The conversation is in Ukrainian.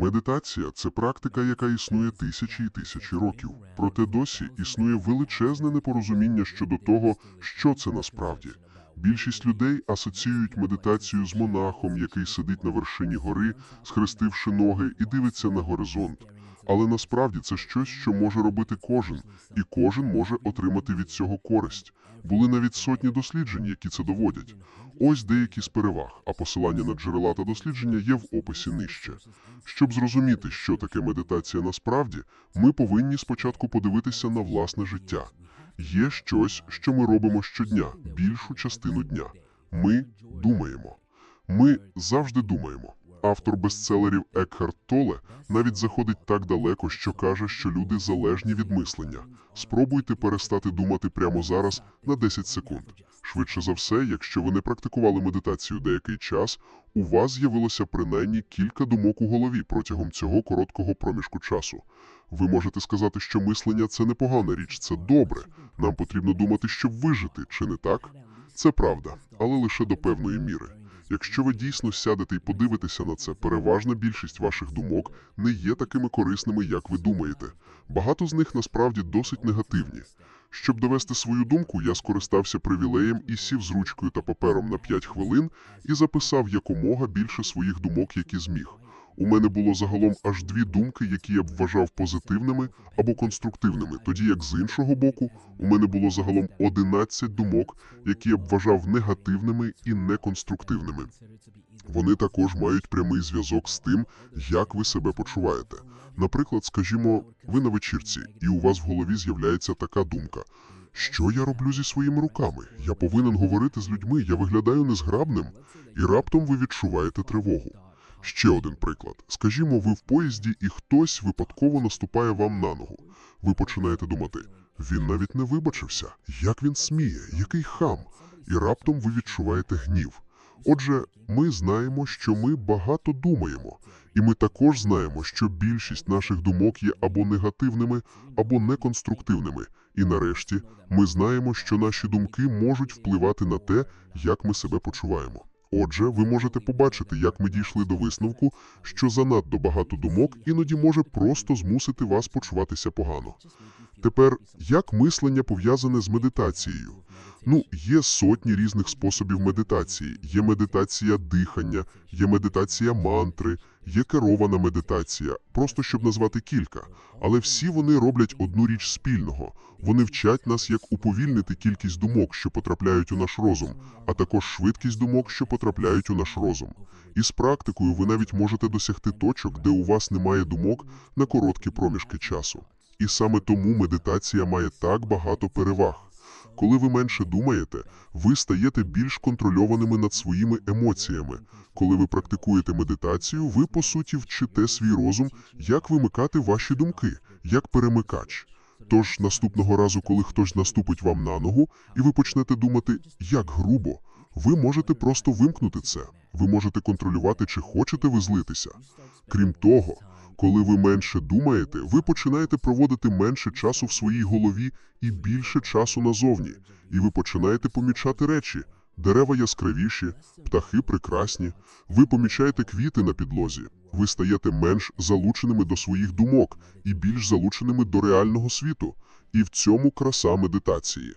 Медитація це практика, яка існує тисячі і тисячі років. Проте досі існує величезне непорозуміння щодо того, що це насправді. Більшість людей асоціюють медитацію з монахом, який сидить на вершині гори, схрестивши ноги і дивиться на горизонт. Але насправді це щось, що може робити кожен, і кожен може отримати від цього користь. Були навіть сотні досліджень, які це доводять. Ось деякі з переваг, а посилання на джерела та дослідження є в описі нижче. Щоб зрозуміти, що таке медитація насправді, ми повинні спочатку подивитися на власне життя. Є щось, що ми робимо щодня, більшу частину дня. Ми думаємо. Ми завжди думаємо. Автор бестселерів Екхарт Толе навіть заходить так далеко, що каже, що люди залежні від мислення. Спробуйте перестати думати прямо зараз на 10 секунд. Швидше за все, якщо ви не практикували медитацію деякий час, у вас з'явилося принаймні кілька думок у голові протягом цього короткого проміжку часу. Ви можете сказати, що мислення це непогана річ, це добре. Нам потрібно думати, щоб вижити, чи не так? Це правда, але лише до певної міри. Якщо ви дійсно сядете і подивитеся на це, переважна більшість ваших думок не є такими корисними, як ви думаєте. Багато з них насправді досить негативні. Щоб довести свою думку, я скористався привілеєм і сів з ручкою та папером на 5 хвилин і записав якомога більше своїх думок, які зміг. У мене було загалом аж дві думки, які я б вважав позитивними або конструктивними, тоді як з іншого боку, у мене було загалом 11 думок, які я б вважав негативними і неконструктивними. Вони також мають прямий зв'язок з тим, як ви себе почуваєте. Наприклад, скажімо, ви на вечірці, і у вас в голові з'являється така думка: що я роблю зі своїми руками? Я повинен говорити з людьми, я виглядаю незграбним, і раптом ви відчуваєте тривогу. Ще один приклад. Скажімо, ви в поїзді, і хтось випадково наступає вам на ногу. Ви починаєте думати: він навіть не вибачився, як він сміє, який хам. І раптом ви відчуваєте гнів. Отже, ми знаємо, що ми багато думаємо, і ми також знаємо, що більшість наших думок є або негативними, або неконструктивними. І нарешті ми знаємо, що наші думки можуть впливати на те, як ми себе почуваємо. Отже, ви можете побачити, як ми дійшли до висновку, що занадто багато думок іноді може просто змусити вас почуватися погано. Тепер, як мислення пов'язане з медитацією? Ну, є сотні різних способів медитації. Є медитація дихання, є медитація мантри, є керована медитація, просто щоб назвати кілька. Але всі вони роблять одну річ спільного. Вони вчать нас, як уповільнити кількість думок, що потрапляють у наш розум, а також швидкість думок, що потрапляють у наш розум. І з практикою ви навіть можете досягти точок, де у вас немає думок на короткі проміжки часу. І саме тому медитація має так багато переваг. Коли ви менше думаєте, ви стаєте більш контрольованими над своїми емоціями. Коли ви практикуєте медитацію, ви по суті вчите свій розум, як вимикати ваші думки, як перемикач. Тож наступного разу, коли хтось наступить вам на ногу, і ви почнете думати, як грубо, ви можете просто вимкнути це. Ви можете контролювати, чи хочете ви злитися. Крім того, коли ви менше думаєте, ви починаєте проводити менше часу в своїй голові і більше часу назовні. І ви починаєте помічати речі. Дерева яскравіші, птахи прекрасні. Ви помічаєте квіти на підлозі. Ви стаєте менш залученими до своїх думок і більш залученими до реального світу. І в цьому краса медитації.